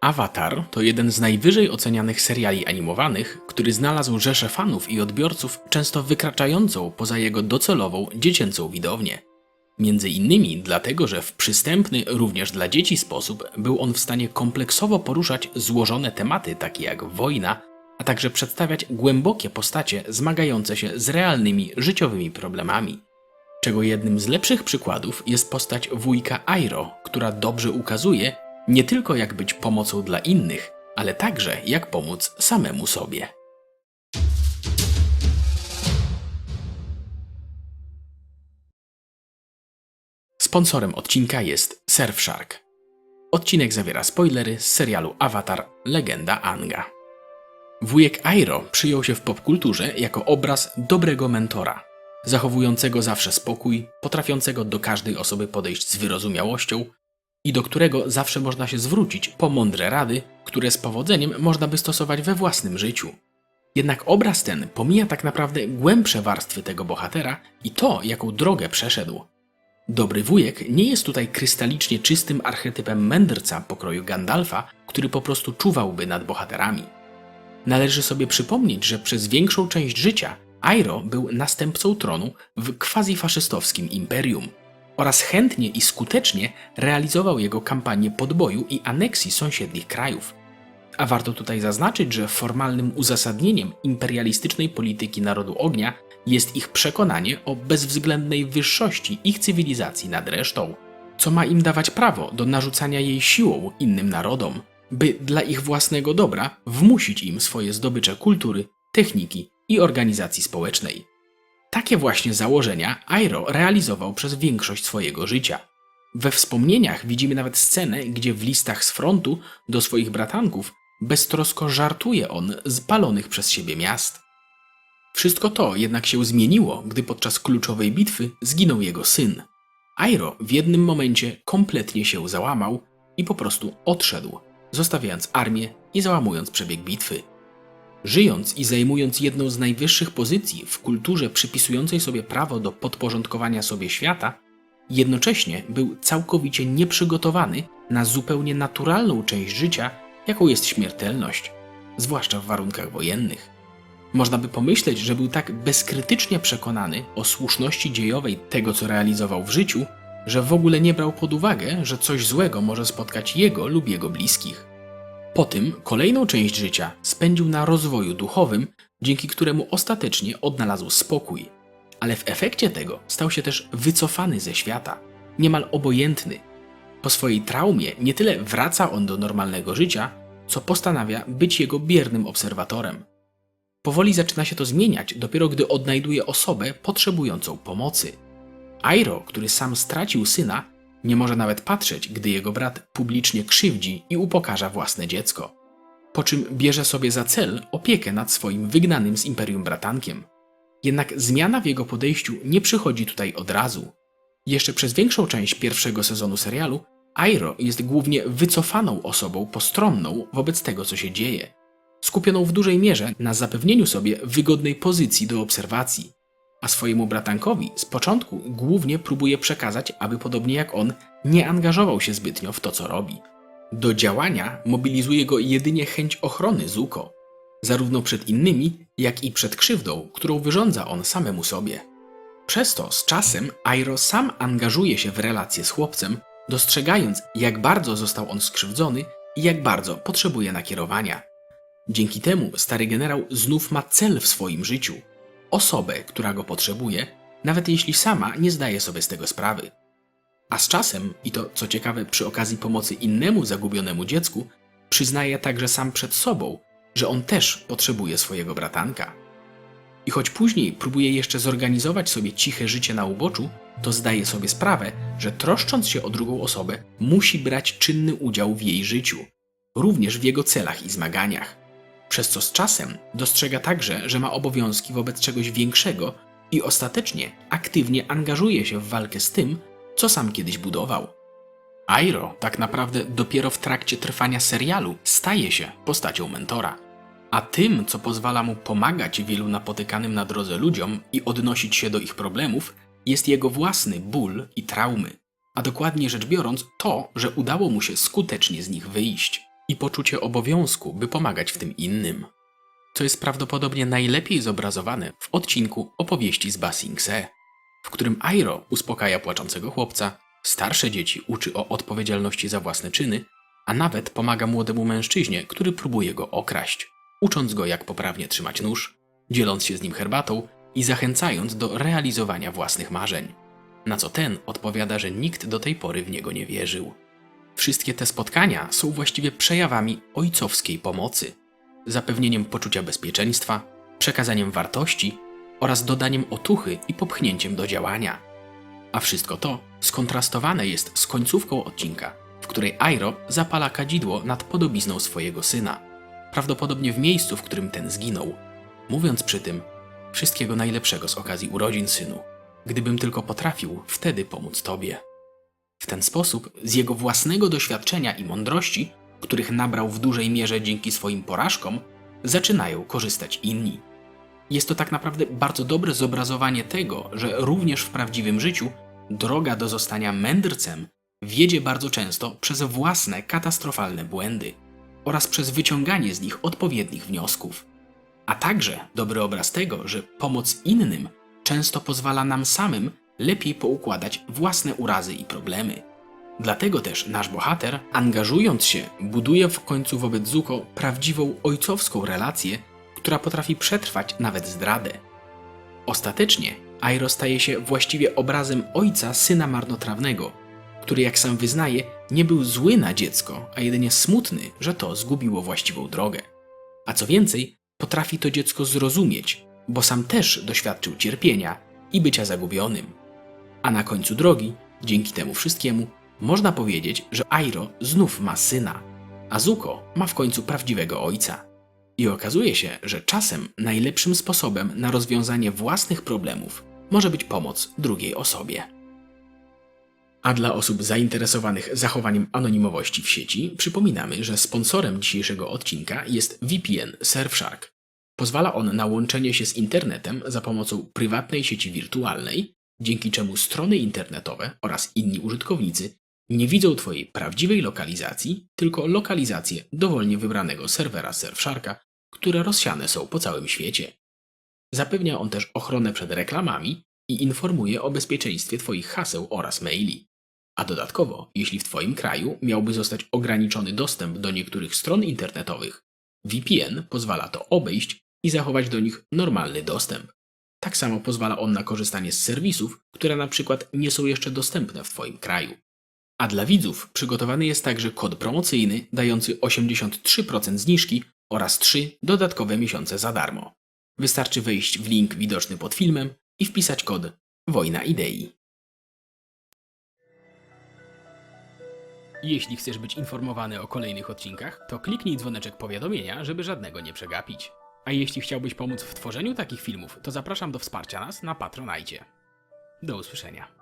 Avatar to jeden z najwyżej ocenianych seriali animowanych, który znalazł rzeszę fanów i odbiorców często wykraczającą poza jego docelową dziecięcą widownię. Między innymi dlatego, że w przystępny również dla dzieci sposób był on w stanie kompleksowo poruszać złożone tematy takie jak wojna, a także przedstawiać głębokie postacie zmagające się z realnymi życiowymi problemami. Czego jednym z lepszych przykładów jest postać wujka Airo, która dobrze ukazuje nie tylko jak być pomocą dla innych, ale także jak pomóc samemu sobie. Sponsorem odcinka jest Surfshark. Odcinek zawiera spoilery z serialu Avatar Legenda Anga. Wujek Airo przyjął się w popkulturze jako obraz dobrego mentora, zachowującego zawsze spokój, potrafiącego do każdej osoby podejść z wyrozumiałością i do którego zawsze można się zwrócić po mądre rady, które z powodzeniem można by stosować we własnym życiu. Jednak obraz ten pomija tak naprawdę głębsze warstwy tego bohatera i to, jaką drogę przeszedł. Dobry wujek nie jest tutaj krystalicznie czystym archetypem mędrca pokroju Gandalfa, który po prostu czuwałby nad bohaterami. Należy sobie przypomnieć, że przez większą część życia Airo był następcą tronu w quasi-faszystowskim imperium oraz chętnie i skutecznie realizował jego kampanię podboju i aneksji sąsiednich krajów. A warto tutaj zaznaczyć, że formalnym uzasadnieniem imperialistycznej polityki narodu ognia jest ich przekonanie o bezwzględnej wyższości ich cywilizacji nad resztą, co ma im dawać prawo do narzucania jej siłą innym narodom, by dla ich własnego dobra wmusić im swoje zdobycze kultury, techniki i organizacji społecznej. Takie właśnie założenia Airo realizował przez większość swojego życia. We wspomnieniach widzimy nawet scenę, gdzie w listach z frontu do swoich bratanków beztrosko żartuje on z palonych przez siebie miast. Wszystko to jednak się zmieniło, gdy podczas kluczowej bitwy zginął jego syn. Airo w jednym momencie kompletnie się załamał i po prostu odszedł, zostawiając armię i załamując przebieg bitwy. Żyjąc i zajmując jedną z najwyższych pozycji w kulturze przypisującej sobie prawo do podporządkowania sobie świata, jednocześnie był całkowicie nieprzygotowany na zupełnie naturalną część życia, jaką jest śmiertelność, zwłaszcza w warunkach wojennych. Można by pomyśleć, że był tak bezkrytycznie przekonany o słuszności dziejowej tego, co realizował w życiu, że w ogóle nie brał pod uwagę, że coś złego może spotkać jego lub jego bliskich. Po tym kolejną część życia spędził na rozwoju duchowym, dzięki któremu ostatecznie odnalazł spokój. Ale w efekcie tego stał się też wycofany ze świata, niemal obojętny. Po swojej traumie nie tyle wraca on do normalnego życia, co postanawia być jego biernym obserwatorem. Powoli zaczyna się to zmieniać, dopiero gdy odnajduje osobę potrzebującą pomocy. Airo, który sam stracił syna, nie może nawet patrzeć, gdy jego brat publicznie krzywdzi i upokarza własne dziecko. Po czym bierze sobie za cel opiekę nad swoim wygnanym z imperium bratankiem. Jednak zmiana w jego podejściu nie przychodzi tutaj od razu. Jeszcze przez większą część pierwszego sezonu serialu Airo jest głównie wycofaną osobą postronną wobec tego, co się dzieje, skupioną w dużej mierze na zapewnieniu sobie wygodnej pozycji do obserwacji a swojemu bratankowi z początku głównie próbuje przekazać, aby podobnie jak on nie angażował się zbytnio w to, co robi. Do działania mobilizuje go jedynie chęć ochrony Zuko, zarówno przed innymi, jak i przed krzywdą, którą wyrządza on samemu sobie. Przez to z czasem Airo sam angażuje się w relacje z chłopcem, dostrzegając, jak bardzo został on skrzywdzony i jak bardzo potrzebuje nakierowania. Dzięki temu stary generał znów ma cel w swoim życiu – osobę, która go potrzebuje, nawet jeśli sama nie zdaje sobie z tego sprawy. A z czasem, i to co ciekawe przy okazji pomocy innemu zagubionemu dziecku, przyznaje także sam przed sobą, że on też potrzebuje swojego bratanka. I choć później próbuje jeszcze zorganizować sobie ciche życie na uboczu, to zdaje sobie sprawę, że troszcząc się o drugą osobę, musi brać czynny udział w jej życiu, również w jego celach i zmaganiach przez co z czasem dostrzega także, że ma obowiązki wobec czegoś większego i ostatecznie aktywnie angażuje się w walkę z tym, co sam kiedyś budował. Airo tak naprawdę dopiero w trakcie trwania serialu staje się postacią mentora. A tym, co pozwala mu pomagać wielu napotykanym na drodze ludziom i odnosić się do ich problemów, jest jego własny ból i traumy. A dokładnie rzecz biorąc, to, że udało mu się skutecznie z nich wyjść. I poczucie obowiązku, by pomagać w tym innym. Co jest prawdopodobnie najlepiej zobrazowane w odcinku opowieści z Basingse, w którym Airo uspokaja płaczącego chłopca, starsze dzieci uczy o odpowiedzialności za własne czyny, a nawet pomaga młodemu mężczyźnie, który próbuje go okraść, ucząc go jak poprawnie trzymać nóż, dzieląc się z nim herbatą i zachęcając do realizowania własnych marzeń. Na co ten odpowiada, że nikt do tej pory w niego nie wierzył. Wszystkie te spotkania są właściwie przejawami ojcowskiej pomocy, zapewnieniem poczucia bezpieczeństwa, przekazaniem wartości oraz dodaniem otuchy i popchnięciem do działania. A wszystko to skontrastowane jest z końcówką odcinka, w której Airo zapala kadzidło nad podobizną swojego syna, prawdopodobnie w miejscu, w którym ten zginął, mówiąc przy tym wszystkiego najlepszego z okazji urodzin synu. Gdybym tylko potrafił wtedy pomóc tobie. W ten sposób, z jego własnego doświadczenia i mądrości, których nabrał w dużej mierze dzięki swoim porażkom, zaczynają korzystać inni. Jest to tak naprawdę bardzo dobre zobrazowanie tego, że również w prawdziwym życiu droga do zostania mędrcem wiedzie bardzo często przez własne katastrofalne błędy oraz przez wyciąganie z nich odpowiednich wniosków. A także dobry obraz tego, że pomoc innym często pozwala nam samym lepiej poukładać własne urazy i problemy. Dlatego też nasz bohater, angażując się, buduje w końcu wobec Zuko prawdziwą ojcowską relację, która potrafi przetrwać nawet zdradę. Ostatecznie Airo staje się właściwie obrazem ojca syna marnotrawnego, który jak sam wyznaje, nie był zły na dziecko, a jedynie smutny, że to zgubiło właściwą drogę. A co więcej, potrafi to dziecko zrozumieć, bo sam też doświadczył cierpienia i bycia zagubionym. A na końcu drogi, dzięki temu wszystkiemu, można powiedzieć, że Airo znów ma syna, a Zuko ma w końcu prawdziwego ojca. I okazuje się, że czasem najlepszym sposobem na rozwiązanie własnych problemów może być pomoc drugiej osobie. A dla osób zainteresowanych zachowaniem anonimowości w sieci, przypominamy, że sponsorem dzisiejszego odcinka jest VPN Surfshark. Pozwala on na łączenie się z internetem za pomocą prywatnej sieci wirtualnej, dzięki czemu strony internetowe oraz inni użytkownicy nie widzą Twojej prawdziwej lokalizacji, tylko lokalizację dowolnie wybranego serwera Surfsharka, które rozsiane są po całym świecie. Zapewnia on też ochronę przed reklamami i informuje o bezpieczeństwie Twoich haseł oraz maili. A dodatkowo, jeśli w Twoim kraju miałby zostać ograniczony dostęp do niektórych stron internetowych, VPN pozwala to obejść i zachować do nich normalny dostęp. Tak samo pozwala on na korzystanie z serwisów, które na przykład nie są jeszcze dostępne w Twoim kraju. A dla widzów przygotowany jest także kod promocyjny dający 83% zniżki oraz 3 dodatkowe miesiące za darmo. Wystarczy wejść w link widoczny pod filmem i wpisać kod Wojna Idei. Jeśli chcesz być informowany o kolejnych odcinkach, to kliknij dzwoneczek powiadomienia, żeby żadnego nie przegapić. A jeśli chciałbyś pomóc w tworzeniu takich filmów, to zapraszam do wsparcia nas na Patronajcie. Do usłyszenia.